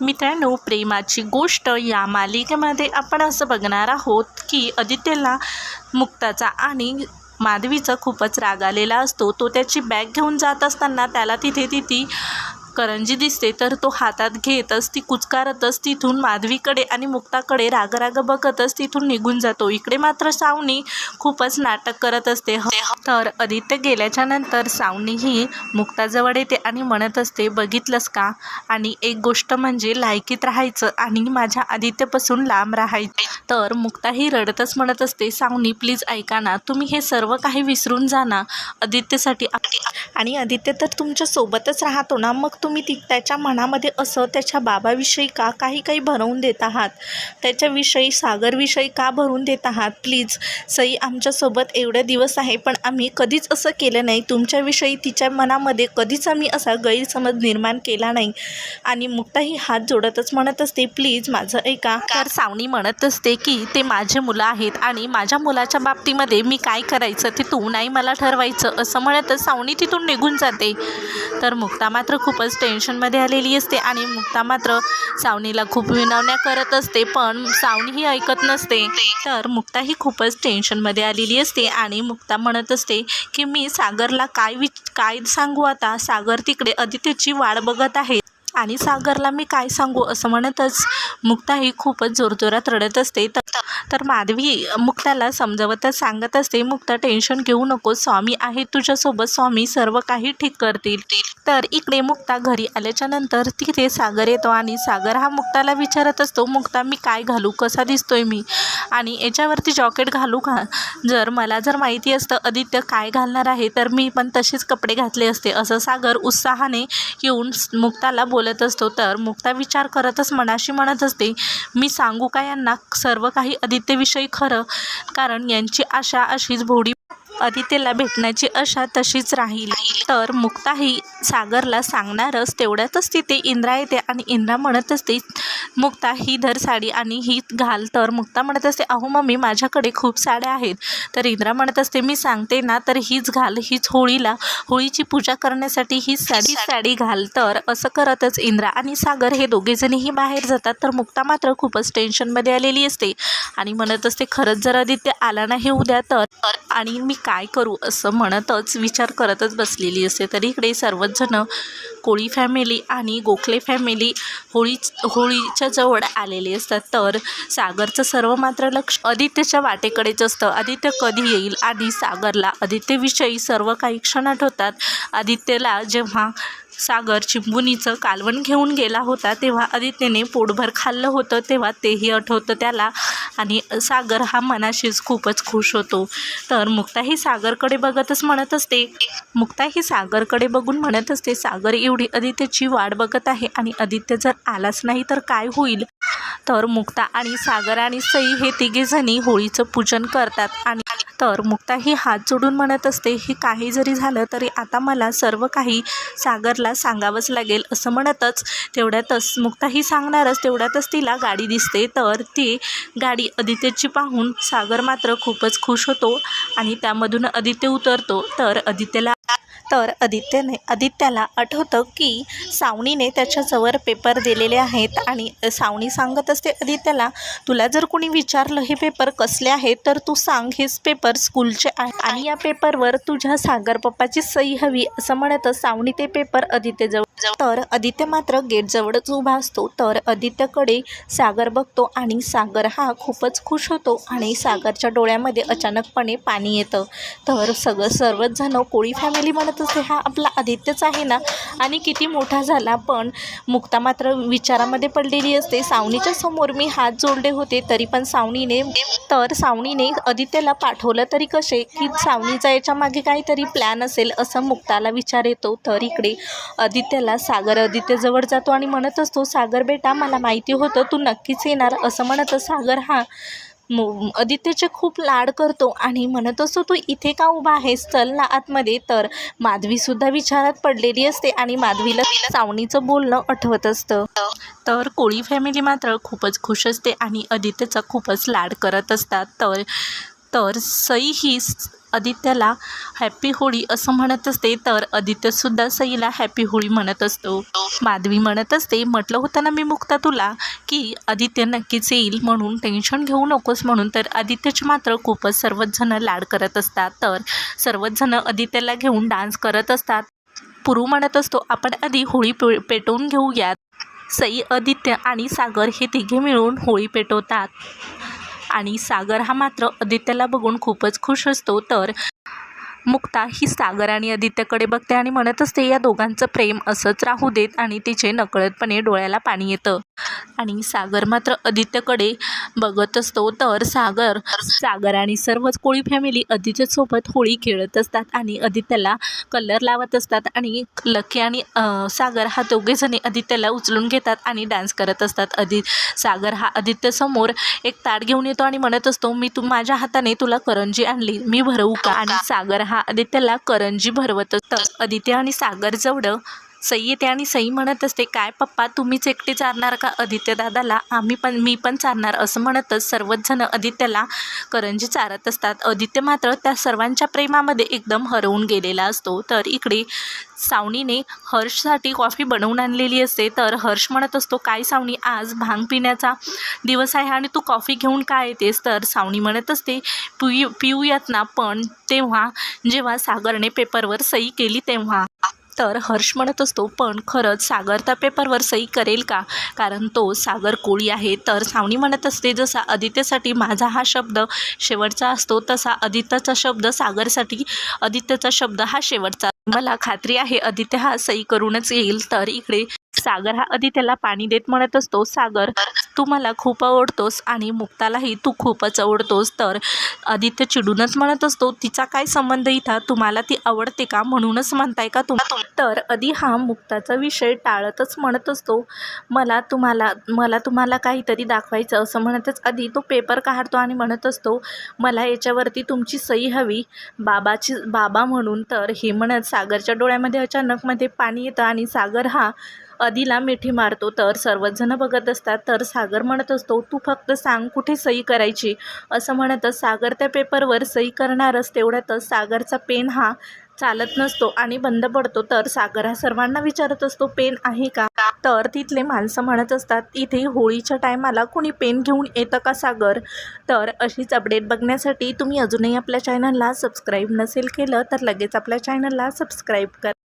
मित्रांनो प्रेमाची गोष्ट या मालिकेमध्ये आपण असं बघणार आहोत की आदित्यला मुक्ताचा आणि माधवीचा खूपच राग आलेला असतो. तो त्याची बॅग घेऊन जात असताना त्याला तिथे ती ती करंजी दिसते तर तो हातात घेतच ती कुचकारतच तिथून माधवीकडे आणि मुक्ताकडे राग राग बघतच तिथून निघून जातो. इकडे मात्र सावनी खूपच नाटक करत असते. तर आदित्य गेल्याच्यानंतर सावनी ही मुक्ताजवळ येते आणि म्हणत असते बघितलंस का? आणि एक गोष्ट म्हणजे लायकीत राहायचं आणि माझ्या आदित्यपासून लांब राहायचं. तर मुक्ता ही रडतच म्हणत असते सावनी प्लीज ऐका ना तुम्ही हे सर्व काही विसरून जा ना आदित्यसाठी. आणि आदित्य तर तुमच्या सोबतच राहतो ना मग तुम्ही ती त्याच्या मनामध्ये असं त्याच्या बाबाविषयी का काही काही भरवून देत आहात? त्याच्याविषयी सागरविषयी का भरून देत आहात? प्लीज सई आमच्यासोबत एवढे दिवस आहे पण आम्ही कधीच असं केलं नाही. तुमच्याविषयी तिच्या मनामध्ये कधीच आम्ही असा गैरसमज निर्माण केला नाही. आणि मुक्ताही हात जोडतच म्हणत असते प्लीज माझं ऐका. तर सावणी म्हणत असते की ते माझे मुलं आहेत आणि माझ्या मुलाच्या बाबतीमध्ये मी काय करायचं? ते तू नाही मला ठरवायचं. असं म्हणतच सावणी तिथून निघून जाते. तर मुक्ता मात्र खूपच टेन्शनमध्ये आलेली असते आणि मुक्ता मात्र सावनीला खूप विनवण्या करत असते पण सावनी ही ऐकत नसते. तर मुक्ता ही खूपच टेन्शनमध्ये आलेली असते आणि मुक्ता म्हणत असते की मी सागरला काय विच काय सांगू आता? सागर तिकडे आदित्यची वाट बघत आहे. आणि सागरला मी काय सांगू असं म्हणतच मुक्ता ही खूपच जोरजोरात रडत असते. तर तर माधवी मुक्ताला समजवतच सांगत असते मुक्ता टेन्शन घेऊ नको स्वामी आहे तुझ्यासोबत स्वामी सर्व काही ठीक करतील. तर इकडे मुक्ता घरी आल्याच्यानंतर तिथे सागर येतो आणि सागर हा मुक्ताला विचारत असतो मुक्ता मी काय घालू कसा दिसतोय मी? आणि याच्यावरती जॉकेट घालू का? जर मला जर माहिती असतं आदित्य काय घालणार आहे? तर मी पण तसेच कपडे घातले असते असं सागर उत्साहाने येऊन मुक्ताला मुक्ताला बोलत असतो तर मुक्ता विचार करतच मनाशी म्हणत असते मी सांगू का यांना सर्व काही आदित्यविषयी खरं? कारण यांची आशा अशीच भोडी आदित्यला भेटण्याची आशा तशीच राहील. तर मुक्ता ही सागरला सांगणारच तेवढ्यातच तिथे इंद्रा येते आणि इंद्रा म्हणत असते मुक्ता ही धर साडी आणि ही घाल. तर मुक्ता म्हणत असते अहो मम्मी माझ्याकडे खूप साड्या आहेत. तर इंद्रा म्हणत असते मी सांगते ना तर हीच घाल हीच होळीला होळीची पूजा करण्यासाठी हीच साडी साडी घाल. तर असं करतच इंद्रा आणि सागर हे दोघेजणीही बाहेर जातात. तर मुक्ता मात्र खूपच टेन्शनमध्ये आलेली असते आणि म्हणत असते खरंच जर आदित्य आला नाही उद्या तर. आणि मी काय करू असं म्हणतच विचार करतच बसलेली असते. तर इकडे सर्वच जण कोळी फॅमिली आणि गोखले फॅमिली होळी होळीच्या जवळ आलेली असतात. तर सागरचं सर्व मात्र लक्ष आदित्यच्या वाटेकडेच असतं. आदित्य कधी येईल? आणि सागरला. आदित्यविषयी सर्व काही क्षण आठवतात आदित्यला जेव्हा सागर चिंबुनीचं कालवण घेऊन गेला होता तेव्हा आदित्यने पोटभर खाल्लं होतं तेव्हा तेही आठवतं त्याला. आणि सागर हा मनाशीच खूपच खुश होतो. तर मुक्ता ही सागरकडे बघतच म्हणत असते. मुक्ता ही सागरकडे बघून म्हणत असते सागर एवढी आदित्यची वाट बघत आहे आणि आदित्य जर आलाच नाही तर काय होईल? तर मुक्ता आणि सागर आणि सई हे तिघेजणी होळीचं पूजन करतात. आणि तर मुक्ता ही हात जोडून म्हणत असते हे काही जरी झालं तरी आता मला सर्व काही सागरला सांगावंच लागेल असं म्हणतच तेवढ्यातच मुक्ता ही सांगणारच तेवढ्यातच तिला गाडी दिसते. तर ती गाडी आदित्यची पाहून सागर मात्र खूपच खुश होतो आणि त्यामधून आदित्य उतरतो. तर आदित्यला तर आदित्यने आदित्याला आठवतं की सावनीने त्याच्याजवळ पेपर दिलेले आहेत आणि सावणी सांगत असते आदित्याला तुला जर कोणी विचारलं हे पेपर कसले आहेत तर तू सांग हेच पेपर स्कूलचे आहे आणि या पेपरवर तुझ्या सागर पप्पाची सही हवी असं म्हणतच सावनी ते पेपर आदित्यजवळ तर आदित्य मात्र गेटजवळच उभा असतो. तर आदित्यकडे सागर बघतो आणि सागर हा खूपच खुश होतो आणि सागरच्या डोळ्यामध्ये अचानकपणे पाणी येतं. तर सगळं सर्वच जण कोळी फॅमिली म्हणत असते हा आपला आदित्यच आहे ना. आणि किती मोठा झाला पण मुक्ता मात्र विचारामध्ये पडलेली असते. सावनीच्या समोर मी हात जोडले होते तरी पण सावनीने तर सावनीने आदित्यला पाठवलं तरी कसे? की सावनीचा याच्या मागे काहीतरी प्लॅन असेल असं मुक्ताला विचार येतो. तर इकडे आदित्यला सागर आदित्यजवळ जातो आणि म्हणत असतो सागर बेटा मला माहिती होतं तू नक्कीच येणार. असं म्हणत सागर हा आदित्यचे खूप लाड करतो आणि म्हणत असतो तू इथे का उभा आहेस? चल ना आतमध्ये. तर माधवीसुद्धा विचारात पडलेली असते आणि माधवीला तिला सावणीचं बोलणं आठवत असतं. तर कोळी फॅमिली मात्र खूपच खुश असते आणि आदित्यचा खूपच लाड करत असतात. तर तर सई ही स- आदित्यला हॅपी होळी असं म्हणत असते तर आदित्यसुद्धा सईला हॅपी होळी म्हणत असतो. माधवी म्हणत असते म्हटलं होतं ना मी मुक्ता तुला की आदित्य नक्कीच येईल म्हणून टेन्शन घेऊ नकोस म्हणून तर आदित्यचे मात्र खूपच सर्वच जण लाड करत असतात. तर सर्वच जण आदित्यला घेऊन डान्स करत असतात. पुरू म्हणत असतो आपण आधी होळी पे पेटवून घेऊयात. सई आदित्य आणि सागर हे तिघे मिळून होळी पेटवतात. आणि सागर हा मात्र आदित्यला बघून खूपच खुश असतो. तर मुक्ता ही सागर आणि आदित्यकडे बघते आणि म्हणत असते या दोघांचं प्रेम असंच राहू देत आणि तिचे नकळतपणे डोळ्याला पाणी येतं. आणि सागर मात्र आदित्यकडे बघत असतो तर सागर. सागर आणि सर्वच कोळी फॅमिली आदित्यसोबत होळी खेळत असतात आणि आदित्यला कलर लावत असतात आणि लकी आणि सागर हा दोघेजणी आदित्यला उचलून घेतात आणि डान्स करत असतात. आदि सागर हा आदित्यसमोर एक ताट घेऊन येतो आणि म्हणत असतो मी तू माझ्या हाताने तुला करंजी आणली मी भरवू का? आणि सागर हा आदित्यला करंजी भरवत असतं. आदित्य आणि सागर जवळ सई येते आणि सई म्हणत असते काय पप्पा तुम्हीच एकटे चारणार का आदित्य दादाला? आम्ही पण मी पण चारणार असं म्हणतच सर्वच जण आदित्यला करंजी चारत असतात. आदित्य मात्र त्या सर्वांच्या प्रेमामध्ये एकदम हरवून गेलेला असतो. तर इकडे सावणीने हर्षसाठी कॉफी बनवून आणलेली असते. तर हर्ष म्हणत असतो काय सावणी आज भांग पिण्याचा दिवस आहे आणि तू कॉफी घेऊन काय येतेस? तर सावणी म्हणत असते पिऊ पिऊयात ना पण तेव्हा जेव्हा सागरने पेपरवर सही केली तेव्हा. तर हर्ष म्हणत असतो पण खरंच सागर त्या पेपरवर सही करेल का? कारण तो सागर कोळी आहे. तर सावणी म्हणत असते जसा आदित्यसाठी माझा हा शब्द शेवटचा असतो तसा आदित्यचा शब्द सागरसाठी आदित्यचा शब्द हा शेवटचा. मला खात्री आहे आदित्य हा सही करूनच येईल. तर इकडे सागर हा आधी त्याला पाणी देत म्हणत असतो सागर तू मला खूप आवडतोस आणि मुक्तालाही तू खूपच आवडतोस. तर आदित्य चिडूनच म्हणत असतो तिचा काय संबंध इथं? तुम्हाला ती आवडते का? म्हणूनच म्हणताय का तुम तर आधी हा मुक्ताचा विषय टाळतच म्हणत असतो मला तुम्हाला मला तुम्हाला काहीतरी दाखवायचं असं म्हणतच आधी तो पेपर काढतो आणि म्हणत असतो मला याच्यावरती तुमची सही हवी. बाबाची बाबा म्हणून तर हे म्हणत सागरच्या डोळ्यामध्ये अचानकमध्ये पाणी येतं आणि सागर हा अदिला मिठी मारतो तर सर्वजण बघत असतात. तर सागर म्हणत असतो तू फक्त सांग कुठे सही करायची? असं म्हणतच सागर त्या पेपरवर सही करणारच. तेवढ्यातच सागरचा पेन हा चालत नसतो आणि बंद पडतो. तर सागर हा सर्वांना विचारत असतो पेन आहे का? तर तिथले माणसं म्हणत असतात इथे होळीच्या टायमाला कोणी पेन घेऊन येतं का सागर? तर अशीच अपडेट बघण्यासाठी तुम्ही अजूनही आपल्या चॅनलला सबस्क्राईब नसेल केलं तर लगेच आपल्या चॅनलला सबस्क्राईब करा.